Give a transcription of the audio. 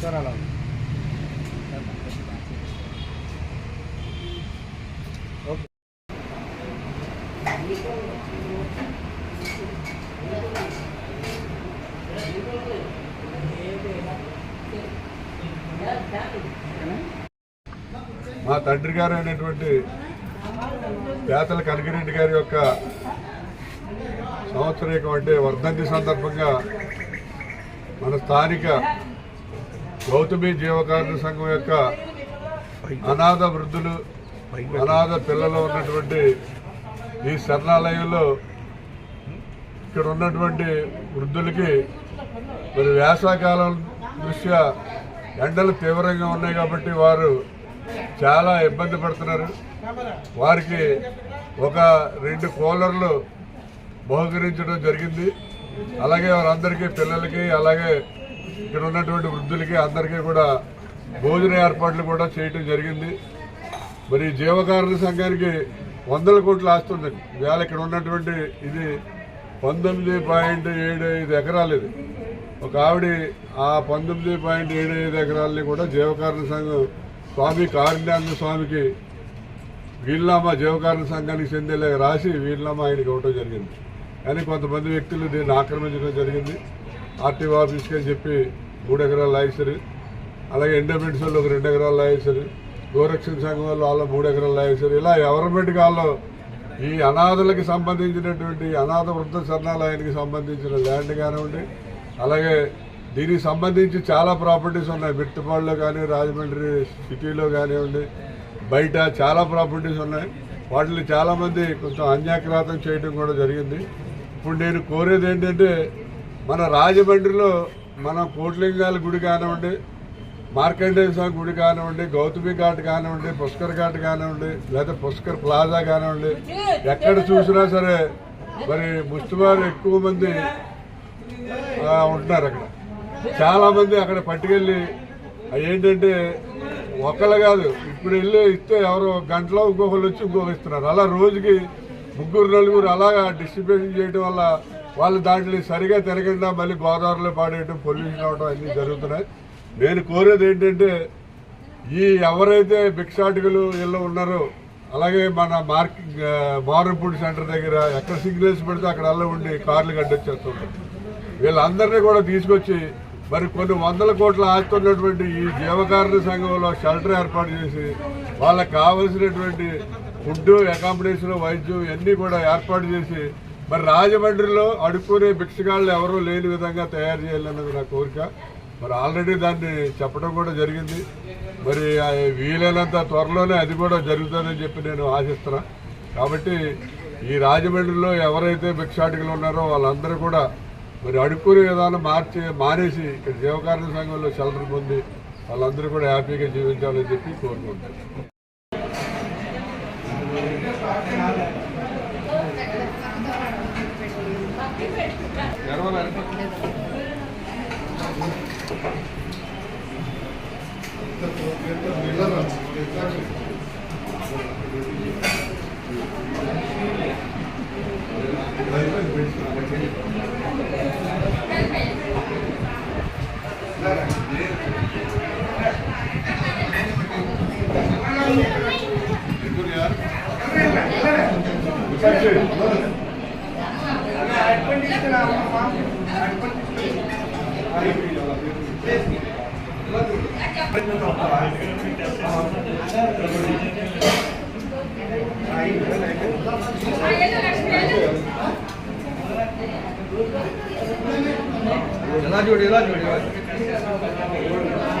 Sir అలా okay మా తండ్రి గారు అయినటువంటి పేతల కనగిరెడ్డి గారి యొక్క సంవత్సరం అంటే వర్ధంతి సందర్భంగా మన స్థానిక గౌతమి జీవకారుణ సంఘం యొక్క అనాథ వృద్ధులు అనాథ పిల్లలు ఉన్నటువంటి ఈ శరణాలయంలో ఇక్కడ ఉన్నటువంటి వృద్ధులకి మరి వేసవకాలం దృష్ట్యా ఎండలు తీవ్రంగా ఉన్నాయి కాబట్టి వారు చాలా ఇబ్బంది పడుతున్నారు. వారికి ఒక రెండు కూలర్లు బహుకరించడం జరిగింది. అలాగే వారందరికీ పిల్లలకి అలాగే ఇక్కడ ఉన్నటువంటి వృద్ధులకి అందరికీ కూడా భోజన ఏర్పాట్లు కూడా చేయటం జరిగింది. మరి జీవకారణ సంఘానికి వందల కోట్లు ఆస్తుంది వేళ ఇక్కడ ఉన్నటువంటి ఇది పంతొమ్మిది పాయింట్ ఏడు ఐదు ఎకరాలు ఇది. ఒక ఆవిడ ఆ పంతొమ్మిది పాయింట్ ఏడు ఐదు ఎకరాలని కూడా జీవకారణ సంఘం స్వామి కారుణ్యానంద స్వామికి వీళ్ళనామా జీవకారణ సంఘానికి చెందేలా రాసి వీళ్ళనామా ఆయనకి ఇవ్వటం జరిగింది. కానీ కొంతమంది వ్యక్తులు దీన్ని ఆక్రమించడం జరిగింది. ఆర్టీఓ ఆఫీస్కి అని చెప్పి మూడు ఎకరాలు లాగేశారు అలాగే ఎండోమెంట్స్ వాళ్ళు ఒక రెండు ఎకరాలు లాగేశారు గోరక్షణ సంఘం వాళ్ళు వాళ్ళు మూడు ఎకరాలు లాగేశారు ఇలా ఎవరిబెట్టి వాళ్ళు ఈ అనాథలకు సంబంధించినటువంటి అనాథ వృద్ధ శరణాలయానికి సంబంధించిన ల్యాండ్ కానివ్వండి అలాగే దీనికి సంబంధించి చాలా ప్రాపర్టీస్ ఉన్నాయి. మిట్టపాడులో కానీ రాజమండ్రి సిటీలో కానివ్వండి బయట చాలా ప్రాపర్టీస్ ఉన్నాయి. వాటిని చాలామంది కొంచెం అన్యాక్రాతం చేయడం కూడా జరిగింది. ఇప్పుడు నేను కోరేది ఏంటంటే మన రాజమండ్రిలో మన కోట్లింగాల గుడి కానివ్వండి మార్కండేయ స్వామి గుడి కానివ్వండి గౌతమి ఘాట్ కానివ్వండి పుష్కర్ ఘాట్ కానివ్వండి లేదా పుష్కర్ ప్లాజా కానివ్వండి ఎక్కడ చూసినా సరే మరి ముస్లిమాలు ఎక్కువ మంది ఉంటున్నారు అక్కడ. చాలా మంది అక్కడ పట్టుకెళ్ళి అవి ఏంటంటే ఒకళ్ళు కాదు ఇప్పుడు వెళ్ళి ఇస్తే ఎవరో గంటలో ఇంకొకళ్ళు వచ్చి ఇంకొకరు ఇస్తున్నారు అలా రోజుకి ముగ్గురు నలుగురు అలాగా డిస్ట్రిబ్యూషన్ చేయడం వల్ల వాళ్ళు దాంట్లో సరిగా తిరగకుండా మళ్ళీ గోదావరిలో పాడేయడం పొల్యూషన్ అవడం అన్నీ జరుగుతున్నాయి. నేను కోరేది ఏంటంటే ఈ ఎవరైతే భిక్షాటకులు వీళ్ళు ఉన్నారో అలాగే మన మార్కింగ్ మారంపూడి సెంటర్ దగ్గర ఎక్కడ సిగ్నల్స్ పెడితే అక్కడ అల్ల ఉండి కార్లు గడ్డొచ్చేస్తుంటారు వీళ్ళందరినీ కూడా తీసుకొచ్చి మరి కొన్ని వందల కోట్ల ఆస్తున్నటువంటి ఈ జీవకారుణ సంఘంలో షెల్టర్ ఏర్పాటు చేసి వాళ్ళకి కావలసినటువంటి ఫుడ్ అకామిడేషన్ వైద్యం ఇవన్నీ కూడా ఏర్పాటు చేసి మరి రాజమండ్రిలో అడుక్కునే భిక్షగాళ్ళు ఎవరూ లేని విధంగా తయారు చేయాలన్నది నా కోరిక. మరి ఆల్రెడీ దాన్ని చెప్పడం కూడా జరిగింది. మరి వీలైనంత త్వరలోనే అది కూడా జరుగుతుందని చెప్పి నేను ఆశిస్తున్నా. కాబట్టి ఈ రాజమండ్రిలో ఎవరైతే భిక్షాటికలు ఉన్నారో వాళ్ళందరూ కూడా మరి అడుక్కునే విధానం మార్చి మానేసి ఇక్కడ దేవకార్య సంఘంలో చలన పొంది వాళ్ళందరూ కూడా హ్యాపీగా జీవించాలని చెప్పి కోరుకుంటాను ಎಲ್ಲ ಜೋಡಿ ಎಲ್ಲ ಜೋಡಿ ただの言われた。